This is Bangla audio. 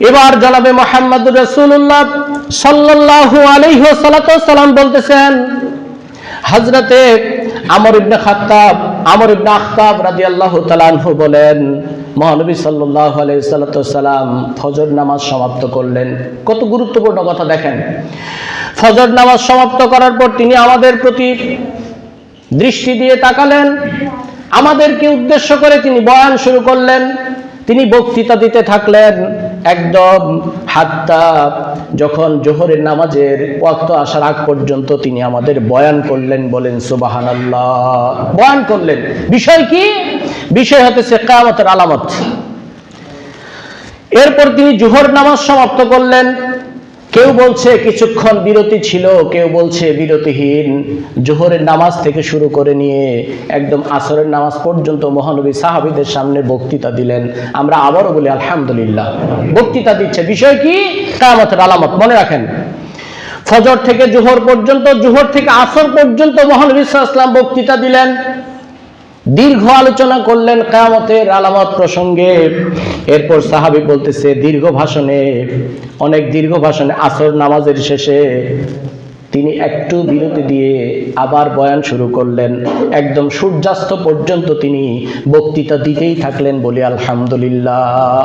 এবার জনাবে মোহাম্মদ রসুল্লাহ সাল্লাহ আলাইহ সালাম বলতেছেন হজরতে আমর ইবনে খাত্তাব, আমর ইবনে আখতাব রাজি আল্লাহ তালানহু বলেন, মহানবী সাল্লাহ আলাইসাল্লাম ফজর নামাজ সমাপ্ত করলেন। কত গুরুত্বপূর্ণ কথা দেখেন। ফজর নামাজ সমাপ্ত করার পর তিনি আমাদের প্রতি দৃষ্টি দিয়ে তাকালেন। আমাদেরকে উদ্দেশ্য করে তিনি বয়ান শুরু করলেন। তিনি বক্তৃতা দিতে থাকলেন। একদম হাত্তা যখন জোহরের নামাজের ওয়াক্ত আসার আগ পর্যন্ত তিনি আমাদের বয়ান করলেন, বলেন সুবাহান বয়ান করলেন। বিষয় কি? বিষয় হতেছে কামতের আলামত। এরপর তিনি জোহর নামাজ সমাপ্ত করলেন। কেউ বলছে কিছুক্ষণ বিরতি ছিল, কেউ বলছে বিরতিহীন। জোহরের নামাজ থেকে শুরু করে নিয়ে একদম আসরের নামাজ পর্যন্ত মহানবী সাহাবিদের সামনে বক্তৃতা দিলেন। আমরা আবারও বলি, আলহামদুলিল্লাহ। বক্তৃতা দিচ্ছে। বিষয় কি? কামতের আলামত। মনে রাখেন, ফজর থেকে জোহর পর্যন্ত, জোহর থেকে আসর পর্যন্ত মহানবী ইসলাম বক্তৃতা দিলেন। দীর্ঘ আলোচনা করলেন কেয়ামতের আলামত প্রসঙ্গে। এরপর সাহাবি বলতেছে, দীর্ঘ ভাষণে, অনেক দীর্ঘ ভাষণে আসর নামাজের শেষে তিনি একটু বিরতি দিয়ে আবার বয়ান শুরু করলেন। একদম সূর্যাস্ত পর্যন্ত তিনি বক্তৃতা দিতেই থাকলেন বলে আলহামদুলিল্লাহ।